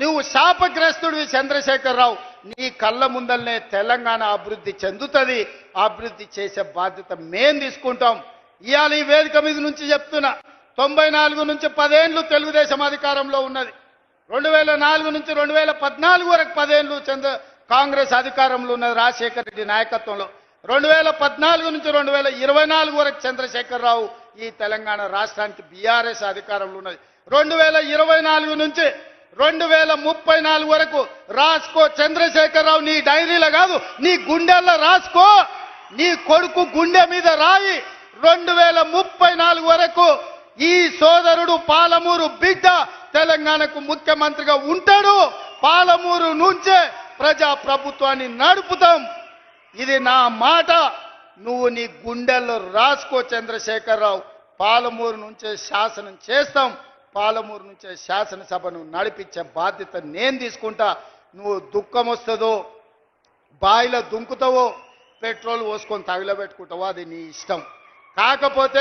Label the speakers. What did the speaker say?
Speaker 1: నువ్వు శాపగ్రస్తుడివి చంద్రశేఖరరావు. నీ కళ్ళ ముందల్నే తెలంగాణ అభివృద్ధి చెందుతుంది. అభివృద్ధి చేసే బాధ్యత మేం తీసుకుంటాం. ఇవాళ ఈ వేదిక మీద నుంచి చెప్తున్నా. తొంభై నాలుగు నుంచి పదేండ్లు తెలుగుదేశం అధికారంలో ఉన్నది. రెండు వేల నాలుగు నుంచి రెండు వేల పద్నాలుగు వరకు పదేండ్లు చంద్ర కాంగ్రెస్ అధికారంలో ఉన్నది రాజశేఖర రెడ్డి నాయకత్వంలో. రెండు వేల పద్నాలుగు నుంచి రెండు వేల ఇరవై నాలుగు వరకు చంద్రశేఖరరావు ఈ తెలంగాణ రాష్ట్రానికి బీఆర్ఎస్ అధికారంలో ఉన్నది. రెండు వేల ఇరవై నాలుగు నుంచి రెండు వేల ముప్పై నాలుగు వరకు రాసుకో చంద్రశేఖరరావు నీ డైరీలో కాదు నీ గుండెల్లో రాసుకో. నీ కొడుకు గుండె మీద రాయి. రెండు వేల ముప్పై నాలుగు వరకు ఈ సోదరుడు పాలమూరు బిడ్డ తెలంగాణకు ముఖ్యమంత్రిగా ఉంటాడు. పాలమూరు నుంచే ప్రజా ప్రభుత్వాన్ని నడుపుతాం. ఇది నా మాట. నువ్వు నీ గుండెల్లో రాసుకో చంద్రశేఖరరావు. పాలమూరు నుంచే శాసనం చేస్తాం. పాలమూరు నుంచే శాసనసభను నడిపించే బాధ్యత నేను తీసుకుంటా. నువ్వు దుఃఖం వస్తుందో బావిలో దుంకుతావో పెట్రోల్ పోసుకొని తగిలబెట్టుకుంటావో అది నీ ఇష్టం. కాకపోతే